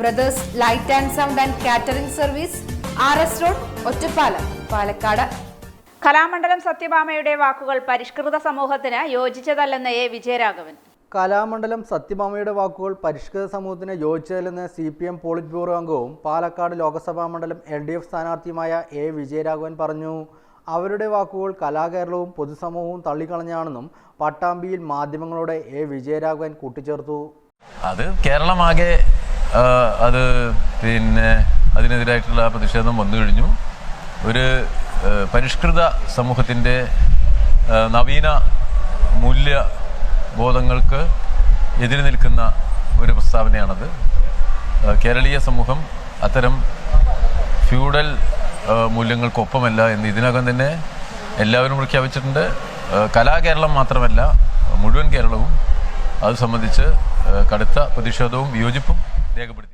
Brothers light and sound and catering service R S road Ottapalam Palakkad. Kalamandalam സത്യഭാമയുടെ വാക്കുകൾ പരിഷ്കൃത സമൂഹത്തിന് യോജിച്ചതല്ലെന്ന് A Vijayaraghavan. Kalamandalam സത്യഭാമയുടെ വാക്കുകൾ പരിഷ്കൃത സമൂഹത്തിന് യോജിച്ചതല്ലെന്ന് C P M polit bureau അംഗവും പാലക്കാട് ലോക്സഭാ മണ്ഡലം എൽ ഡി എഫ് സ്ഥാനാർത്ഥിയുമായ എ വിജയരാഘവൻ പറഞ്ഞു. അവരുടെ വാക്കുകൾ കലാകേരളവും പൊതുസമൂഹവും തള്ളിക്കളഞ്ഞാണെന്നും പട്ടാമ്പിയിൽ മാധ്യമങ്ങളോട് എ വിജയരാഘവൻ കൂട്ടിച്ചേർത്തു. അത് കേരളമാകെ അത് പിന്നെ അതിനെതിരായിട്ടുള്ള പ്രതിഷേധം വന്നു കഴിഞ്ഞു. ഒരു പരിഷ്കൃത സമൂഹത്തിന്റെ നവീന മൂല്യ ബോധങ്ങൾക്ക് എതിര് നിൽക്കുന്ന ഒരു പ്രസ്താവനയാണത്. കേരളീയ സമൂഹം അത്തരം ഫ്യൂഡൽ മൂല്യങ്ങൾക്കൊപ്പമല്ല എന്ന് ഇതിനകം തന്നെ എല്ലാവരും പ്രഖ്യാപിച്ചിട്ടുണ്ട്. കലാകേരളം മാത്രമല്ല മുഴുവൻ കേരളവും അത് സംബന്ധിച്ച് കടുത്ത പ്രതിഷേധവും വിയോജിപ്പും ரேகப்படுத்தி